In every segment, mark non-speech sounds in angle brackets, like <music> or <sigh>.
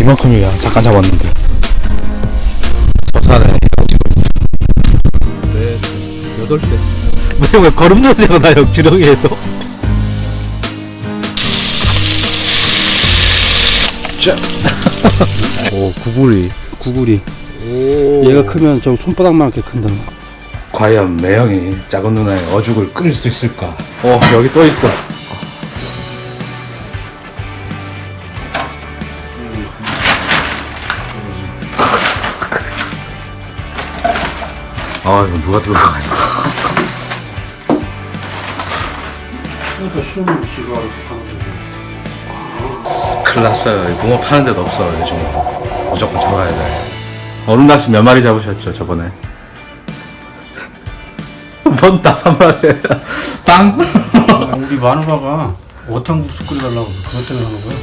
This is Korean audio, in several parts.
이만큼이야. 잠깐 잡았는데. 저산에 해가지고. 네, 여덟 대. 왜, 왜 걸음 냄새가 나요, 지렁이에서? 자. <laughs> 오, 구구리. 구구리. 얘가 크면 저 손바닥만하게 큰다. 과연 매형이 작은 누나의 어죽을 끌수 있을까? 어, 여기 또 있어. 아, 이거 누가 들어가냐. 그러니까 숨을 지가 알아서 하는 거지. 큰일 났어요. 붕어 파는 데도 없어, 요즘. 무조건 잡아야 돼. 어른 낚시 몇 마리 잡으셨죠, 저번에? <laughs> 뭔 다섯 마리. <laughs> 빵! 아, 우리 마누라가 어탕국수 끓여달라고 그것 때문에 하는 거야.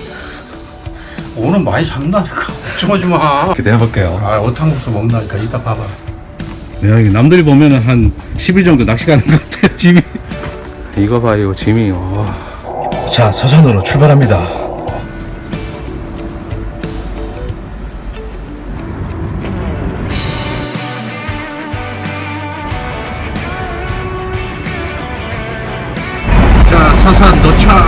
오늘 많이 잡는다니까. <laughs> 걱정하지 마. 기대해볼게요. 아, 어탕국수 먹는다니까. 이따 봐봐. 네, 여기 남들이 보면은 한 10일 정도 낚시 가는 것 같아요, 짐이. 이거 봐, 이거 짐이. 와. 자, 서산으로 출발합니다. 자, 서산 도착.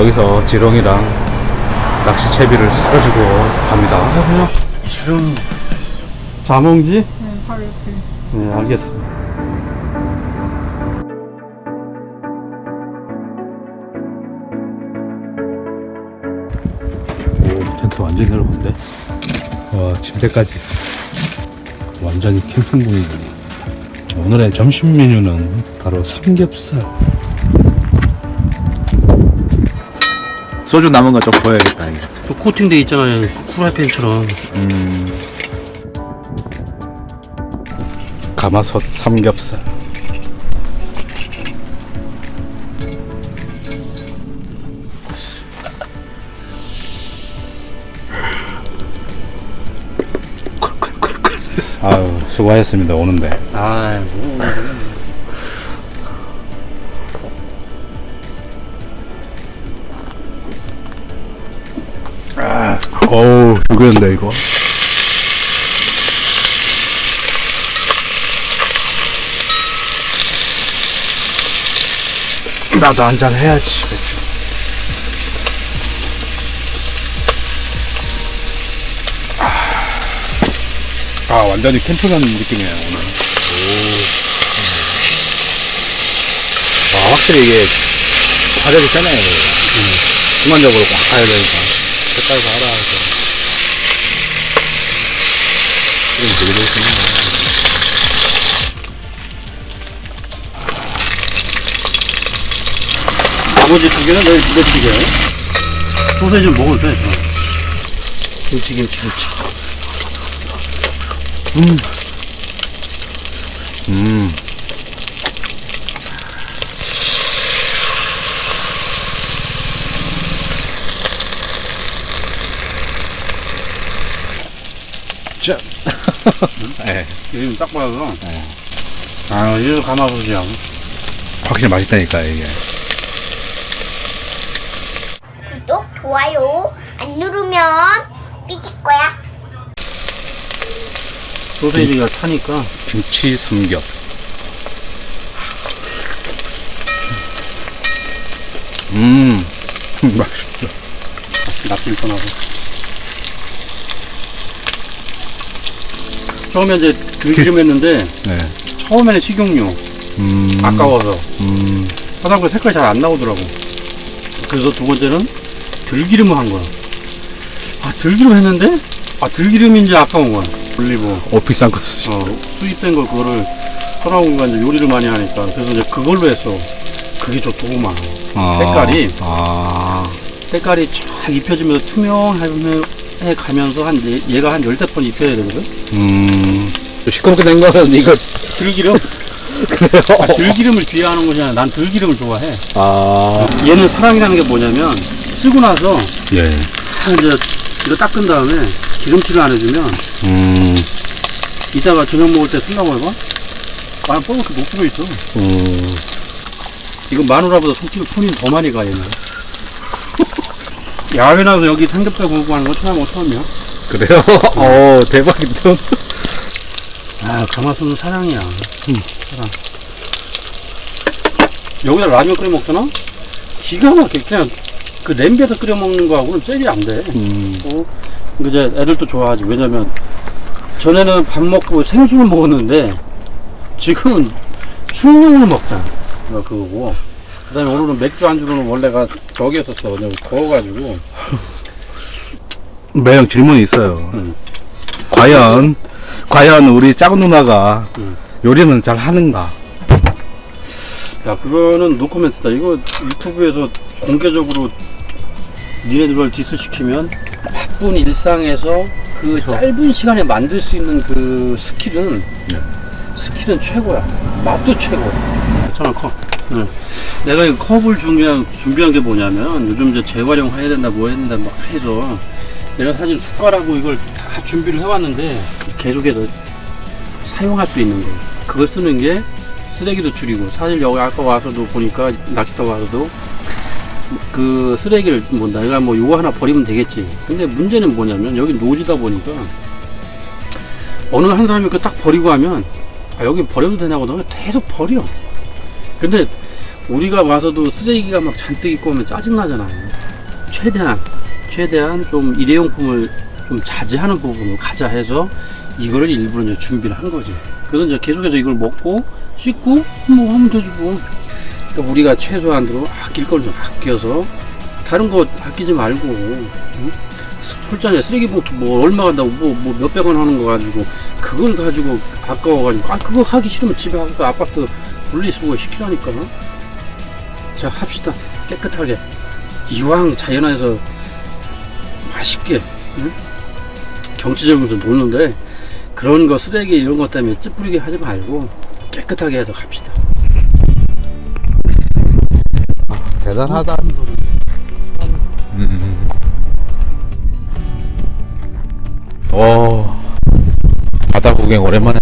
여기서 지렁이랑 낚시 채비를 사가지고 갑니다. 지렁이. 자몽지? 네, 바로 옆에. 네, 알겠습니다. 오, 텐트 완전히 넓은데? 와, 침대까지 있어. 완전히 캠핑 분위기. 오늘의 점심 메뉴는 바로 삼겹살. 소주 남은 거 좀 보여야겠다, 이거. 또 코팅돼 있잖아요. 프라이팬처럼. 음. 가마솥 삼겹살. 아유 수고하셨습니다 오는데 아, 뭐. 어우 죽였는데 이거. 나도 한잔 해야지. 아 완전히 캠프 가는 느낌이에요 오늘. 아 확실히 이게 화력이 세네요 순간적으로 확색 깔도 알아야죠 지금 되게 좋습니다 나머지 두 개는 내일 부대찌개. 소세지 먹어도 돼. 김치, 김치, 김치. 음 자. <laughs> 네, 요즘 딱 봐서. 아, 이거 가마솥이야. 확실히 맛있다니까 이게. 구독, 좋아요 안 누르면 삐질 거야. 소세지가 타니까. 김치 삼겹. 음, <laughs> 맛있다. 납질 떠나고. 처음에 이제 들기름 했는데, 네. 처음에는 식용유. 음, 아까워서. 음, 하다 보니 색깔이 잘 안 나오더라고. 그래서 두 번째는 들기름을 한 거야. 아, 들기름 했는데? 아, 들기름인지 아까운 거야. 올리브. 어 비싼 거 쓰시. 어, 수입된 거 그거를 서라운가 이제 요리를 많이 하니까. 그래서 이제 그걸로 했어. 그게 좋더구만. 아, 색깔이. 아, 색깔이 쫙 입혀지면서 투명 해 가면서 한, 얘- 얘가 한 열댓 번 입혀야 되거든? 음, 또 시커멓게 된 거는 이거 들기름? <laughs> 그래요? 아, 들기름을 귀해하는 거잖아. 난 들기름을 좋아해. 아, 얘는 사랑이라는 게 뭐냐면 쓰고 나서 예. 아, 이제 이거 닦은 다음에 기름칠을 안 해주면 음, 이따가 저녁 먹을 때 쓰려고 해봐. 아, 뽀얗게 못 부어 있어. 음. 이거 마누라보다 솔직히 손이 더 많이 가 얘는. <laughs> 야외 나서 여기 삼겹살 구우고 하는 거 처음 처음이야. 그래요? 어, <laughs> 대박인데? 아 가마솥은 사랑이야. 사랑. 여기다 라면 끓여 먹잖아. 기가 막혀 그냥 그 냄비에서 끓여 먹는 거하고는 잽이 안 돼. 음, 어? 이제 애들도 좋아하지. 왜냐면 전에는 밥 먹고 생수를 먹었는데 지금은 충분을 먹잖아. 어, 그거고. 그다음에 오늘은 맥주 안주로는 원래가 저기였었어. 그냥 더워가지고. 매형 질문이 있어요. 음. 과연, 과연 우리 작은 누나가 음. 요리는 잘 하는가? 야 그거는 노코멘트다. 이거 유튜브에서 공개적으로 니네들 디스 시키면 바쁜 일상에서 그 짧은 시간에 만들 수 있는 그 스킬은 네. 스킬은 최고야. 맛도 최고. 천원 컵. 응. 내가 이 컵을 준비한 준비한 게 뭐냐면 요즘 이제 재활용 해야 된다 뭐 해야 된다 막 해서 내가 사실 숟가락하고 이걸 다 준비를 해왔는데 계속해서 사용할 수 있는 거. 그걸 쓰는 게 쓰레기도 줄이고 사실 여기 아까 와서도 보니까 낚시터 와서도 그 쓰레기를 뭐 내가 뭐 요거 하나 버리면 되겠지. 근데 문제는 뭐냐면 여기 노지다 보니까 어느 한 사람이 그 딱 버리고 하면 아 여기 버려도 되냐고 너 계속 버려. 근데 우리가 와서도 쓰레기가 막 잔뜩 있고 하면 짜증나잖아요 최대한 최대한 좀 일회용품을 좀 자제하는 부분을 가자 해서 이거를 일부러 이제 준비를 한 거지. 그래서 이제 계속해서 이걸 먹고 씻고 뭐 하면 되지 뭐. 그러니까 우리가 최소한으로 아낄 걸 좀 아껴서 다른 거 아끼지 말고 응? 솔직히 쓰레기 봉투 뭐 얼마 간다고 뭐, 뭐 몇백 원 하는 거 가지고 그걸 가지고 아까워 가지고 아 그거 하기 싫으면 집에 가서 아파트 분리수거 시키라니까 자 합시다 깨끗하게 이왕 자연에서 맛있게 응? 경치적으로 노는데 그런 거 쓰레기 이런 것 때문에 찌푸리게 하지 말고 깨끗하게 해서 갑시다. 대단하다. 음. 오, 바다 구경 오랜만에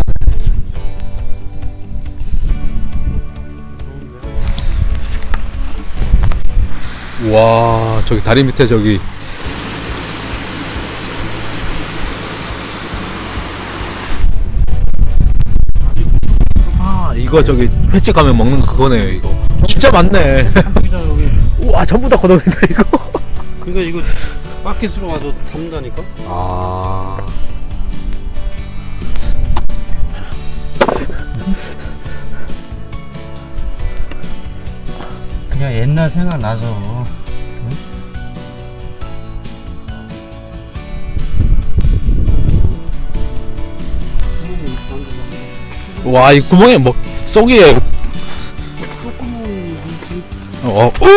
와, 저기 다리 밑에 저기 아, 이거 저기 횟집 가면 먹는 거 그거네요, 이거. 진짜 많네. <laughs> 우와, 전부 다 거동이다, 이거. 그러니까 이거 마켓으로 와서 담는다니까? 아. 그냥 옛날 생각 나서 와, 이 구멍에 뭐, 속에. 어, 어,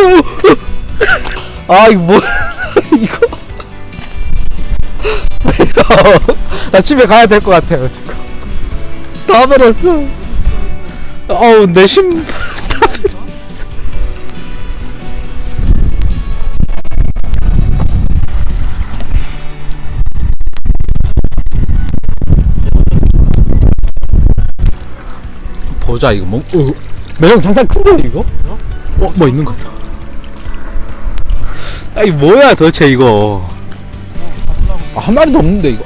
아, 이거 뭐, <laughs> 이거. 나 집에 가야 될 것 같아요, 지금. 다 버렸어. 어우, 내 심, 보자, 이거 뭐, 어, 매형 상상 큰데, 이거? 어, 뭐 있는 것 같아. 아, 이 뭐야, 도대체, 이거. 아, 한 마리도 없는데, 이거.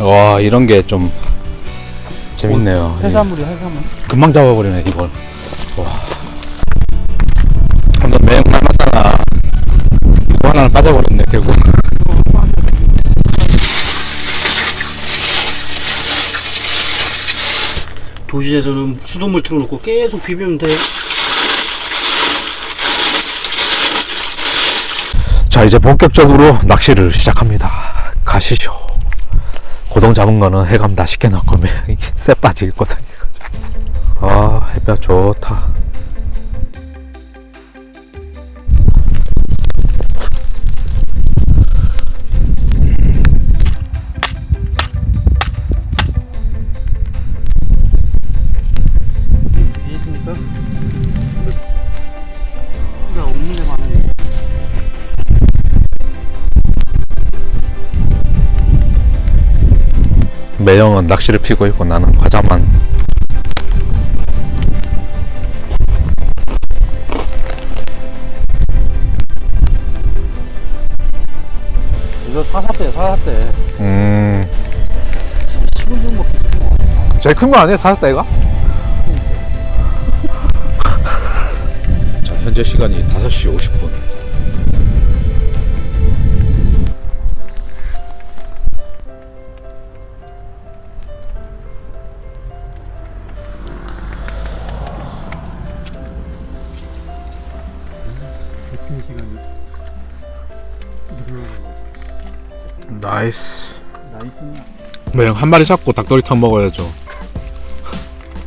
와, 이런 게 좀 재밌네요. 해산물이 해산물. 금방 잡아버리네, 이걸. 와. 오늘 매형 닮았다가, 이거 하나는 빠져버렸네, 결국. 도시에서는 수돗물 틀어놓고 계속 비비면 돼. 자 이제 본격적으로 낚시를 시작합니다. 가시죠. 고동 잡은 거는 해감 다 시켜놨고 쇠 빠질 고생해가지고 아 햇볕 좋다 매형은 낚시를 피고 있고 나는 과자만. 이거 사사대 사사대 음. 제일 큰 거 아니에요? 사왔다 이거? 자 현재 시간이 5시 50분 나이스 매형 한 마리 잡고 닭도리탕 먹어야죠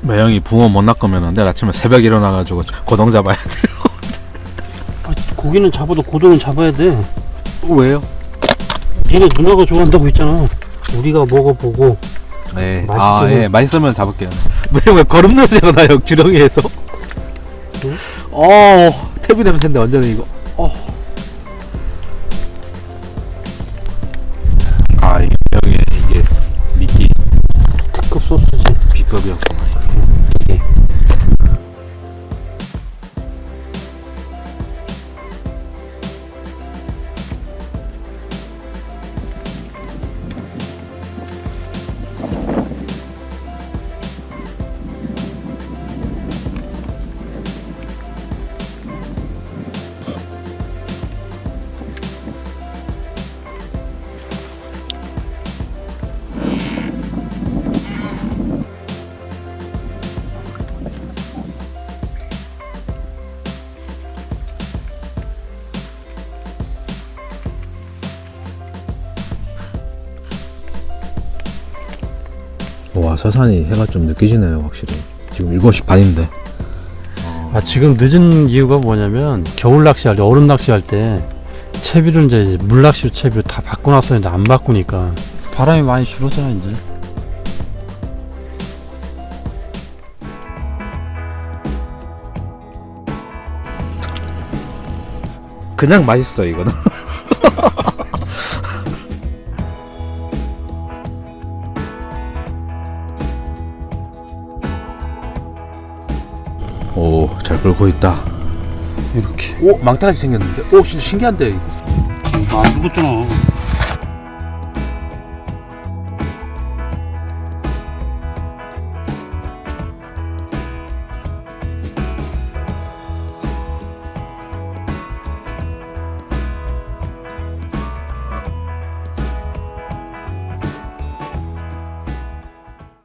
매형이 붕어 못 낚으면 내일 아침에 새벽에 일어나가지고 고동 잡아야 돼 아, 고기는 잡아도 고동은 잡아야 돼 왜요? 니네 누나가 좋아한다고 했잖아 우리가 먹어보고 네. 맛있죠? 아, 예. 맛있으면 잡을게요. 왜, 왜 거름 냄새가 나요, 주렁이에서? 응? 어, 태비 냄새인데, 완전히 이거. 서산이 해가 좀 늦게 지네요, 확실히. 지금 7시 반인데. 아 지금 늦은 이유가 뭐냐면 겨울 낚시할 때 얼음 낚시할 때 채비를 이제 물 낚시로 채비를 다 바꿔놨었는데 안 바꾸니까 바람이 많이 줄었잖아 이제 그냥 맛있어, 이거는. <laughs> 잘 끌고 있다. 이렇게 오, 망타같이 생겼는데? 오, 진짜 신기한데, 이거. 아 죽었잖아